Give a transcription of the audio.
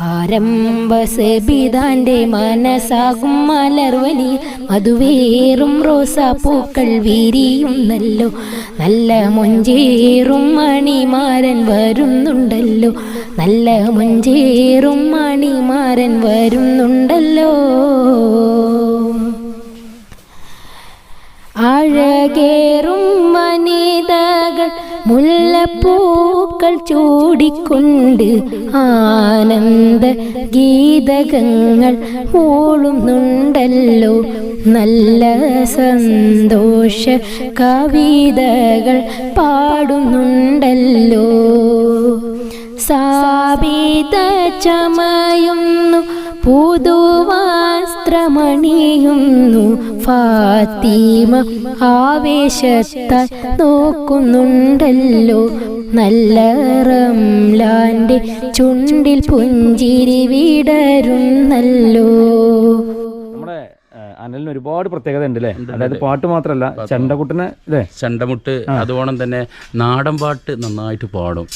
ആരംഭ സബിതാന്റെ മനസ്സാകും മലർവലി മധുവേറും റോസാപ്പൂക്കൾ വിരിയുന്നല്ലോ. നല്ല മൊഞ്ചേറും മണിമാരൻ വരുന്നുണ്ടല്ലോ. നല്ല മൊഞ്ചേറും മണിമാരൻ വരുന്നുണ്ടല്ലോ. വനിതകൾ മുല്ലപ്പൂക്കൾ ചൂടിക്കൊണ്ട് ആനന്ദ ഗീതകങ്ങൾ ഓളുന്നുണ്ടല്ലോ നല്ല സന്തോഷ കവിതകൾ പാടുന്നുണ്ടല്ലോ. സാബിത ചമയുന്നു പുതുവസ്ത്രമണിയുന്നു. ഫാത്തിമ ആവേശത്താൽ നോക്കുന്നുണ്ടല്ലോ. നല്ല റംലാന്റെ ചുണ്ടിൽ പുഞ്ചിരി വിടരുന്നല്ലോ. അനലിന് ഒരുപാട് പ്രത്യേകത ഉണ്ട് അല്ലേ അതായത് പാട്ട് മാത്രമല്ല ചെണ്ടക്കുട്ടനെ അല്ലേ ചെണ്ടമുട്ട് അതുപോലെ തന്നെ നാടൻ പാട്ട് നന്നായിട്ട് പാടും.